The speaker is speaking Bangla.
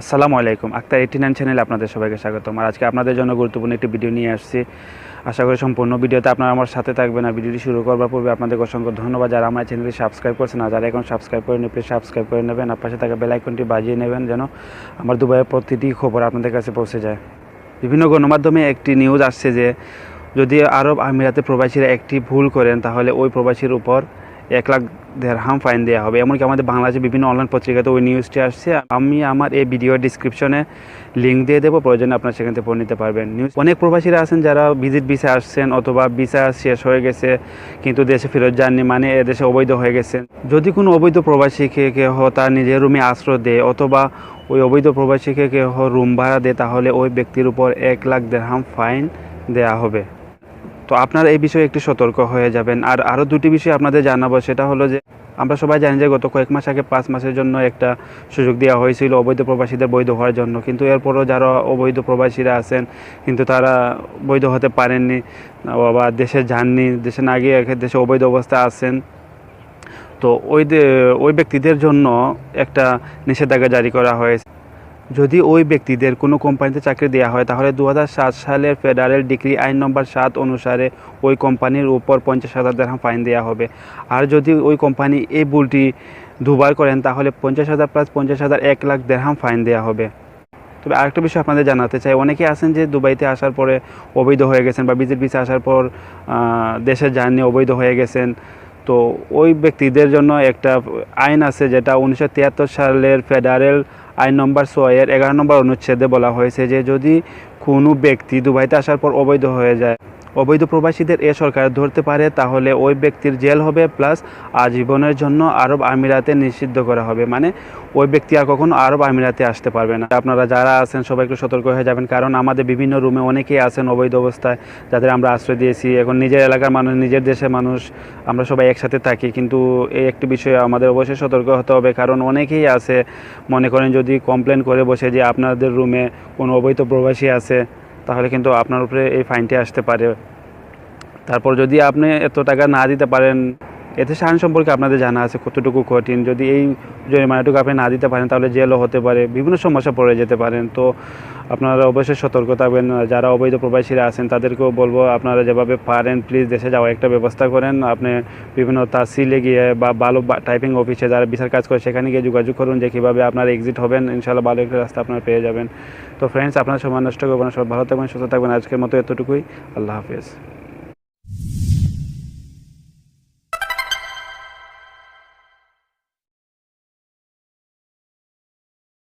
আসসালামু আলাইকুম। আক্তার এইটি নাইন চ্যানেলে আপনাদের সবাইকে স্বাগতম। আর আজকে আপনাদের জন্য গুরুত্বপূর্ণ একটি ভিডিও নিয়ে আসছি। আশা করি সম্পূর্ণ ভিডিওতে আপনারা আমার সাথে থাকবেন আর ভিডিওটি শুরু করবার পূর্বে আপনাদের অসংখ্য ধন্যবাদ যারা আমার চ্যানেলটি সাবস্ক্রাইব করছেন আর যারা এখন সাবস্ক্রাইব করে প্লিজ সাবস্ক্রাইব করে নেবেন আর পাশে থাকা বেল আইকনটি বাজিয়ে নেবেন যেন আমার দুবাইয়ের প্রতিটি খবর আপনাদের কাছে পৌঁছে যায়। বিভিন্ন গণমাধ্যমে একটি নিউজ আসছে যে যদি আরব আমিরাতে প্রবাসীরা একটি ভুল করেন, তাহলে ওই প্রবাসীর উপর এক লাখ দেড়হাম ফাইন দেওয়া হবে। এমনকি আমাদের বাংলাদেশে বিভিন্ন অনলাইন পত্রিকাতে ওই নিউজটি আসছে। আমি আমার এই ভিডিও ডিসক্রিপশনে লিঙ্ক দিয়ে দেবো। প্রয়োজনে আপনার সেখান থেকে পড়ে নিতে পারবেন। নিউজ অনেক প্রবাসীরা আছেন যারা ভিজিট ভিসা আসছেন অথবা ভিসা শেষ হয়ে গেছে, কিন্তু দেশে ফেরত যাননি মানে দেশে অবৈধ হয়ে গেছেন। যদি কোনো অবৈধ প্রবাসীকে কেহ তার নিজের রুমে আশ্রয় দেয় অথবা ওই অবৈধ প্রবাসীকে কেহ রুম ভাড়া দেয়, তাহলে ওই ব্যক্তির উপর এক লাখ দেড়হাম ফাইন দেয়া হবে। তো আপনারা এই বিষয়ে একটু সতর্ক হয়ে যাবেন। আর আরও দুটি বিষয় আপনাদের জানাব, সেটা হলো যে, আমরা সবাই জানি যে গত কয়েক মাস আগে পাঁচ মাসের জন্য একটা সুযোগ দেওয়া হয়েছিল অবৈধ প্রবাসীদের বৈধ হওয়ার জন্য। কিন্তু এরপরও যারা অবৈধ প্রবাসীরা আছেন, কিন্তু তারা বৈধ হতে পারেননি বা দেশে যাননি, দেশে না গিয়ে দেশে অবৈধ অবস্থা আছেন। তো ওই ওই ব্যক্তিদের জন্য একটা নিষেধাজ্ঞা জারি করা হয়েছে। যদি ওই ব্যক্তিদের কোনো কোম্পানিতে চাকরি দেওয়া হয় তাহলে দু হাজার সাত সালের ফেডারেল ডিগ্রি আইন নম্বর সাত অনুসারে ওই কোম্পানির উপর পঞ্চাশ হাজার দেড়হাম ফাইন দেওয়া হবে। আর যদি ওই কোম্পানি এই ভুলটি দুবার করেন তাহলে পঞ্চাশ হাজার প্লাস পঞ্চাশ হাজার এক লাখ দেড়হাম ফাইন দেওয়া হবে। তবে আরেকটা বিষয় আপনাদের জানাতে চাই অনেকে আছেন যে দুবাইতে আসার পরে অবৈধ হয়ে গেছেন বা বিজেপি আসার পর আহ, দেশে যাননি অবৈধ হয়ে গেছেন। তো ওই ব্যক্তিদের জন্য একটা আইন আছে যেটা উনিশশো তিয়াত্তর সালের ফেডারেল আইন নম্বর ছয়ের এগারো নম্বর অনুচ্ছেদে বলা হয়েছে যে যদি কোনো ব্যক্তি দুবাইতে আসার পর অবৈধ হয়ে যায়, অবৈধ প্রবাসীদের এ সরকার ধরতে পারে, তাহলে ওই ব্যক্তির জেল হবে প্লাস আজীবনের জন্য আরব আমিরাতে নিষিদ্ধ করা হবে। মানে ওই ব্যক্তি আর কখনো আরব আমিরাতে আসতে পারবে না। আপনারা যারা আছেন, সবাই একটু সতর্ক হয়ে যাবেন, কারণ আমাদের বিভিন্ন রুমে অনেকেই আছেন অবৈধ অবস্থায়, যাদের আমরা আশ্রয় দিয়েছি। এখন নিজের এলাকার মানুষ, নিজের দেশের মানুষ, আমরা সবাই একসাথে থাকি। কিন্তু এই একটি বিষয়ে আমাদের অবশ্যই সতর্ক হতে হবে, কারণ অনেকেই আছে, মনে করেন যদি কমপ্লেন করে বসে যে আপনাদের রুমে কোনো অবৈধ প্রবাসী আছে, তাহলে কিন্তু আপনার উপরে এই ফাইনটি আসতে পারে। তারপর যদি আপনি এত টাকা না দিতে পারেন এতে সাহায্য সম্পর্কে আপনাদের জানা আছে কতটুকু কঠিন। যদি এই জরিমানাটুকু আপনি না দিতে পারেন, তাহলে জেলও হতে পারে, বিভিন্ন সমস্যা পড়ে যেতে পারেন। তো আপনারা অবশ্যই সতর্ক থাকবেন। যারা অবৈধ প্রবাসীরা আছেন, তাদেরকেও বলব, আপনারা যেভাবে পারেন প্লিজ দেশে যাওয়ার একটা ব্যবস্থা করেন। আপনি বিভিন্ন তাসিলে গিয়ে বা ভালো টাইপিং অফিসে যারা বিচার কাজ করে, সেখানে গিয়ে যোগাযোগ করুন যে কীভাবে আপনার এক্সিট হবেন। ইনশাল্লাহ ভালো একটা রাস্তা আপনারা পেয়ে যাবেন। তো ফ্রেন্ডস আপনার সময় নষ্ট করবেন সব ভালো থাকবেন, সুস্থ থাকবেন। আজকের মতো এতটুকুই। আল্লাহ হাফিজ।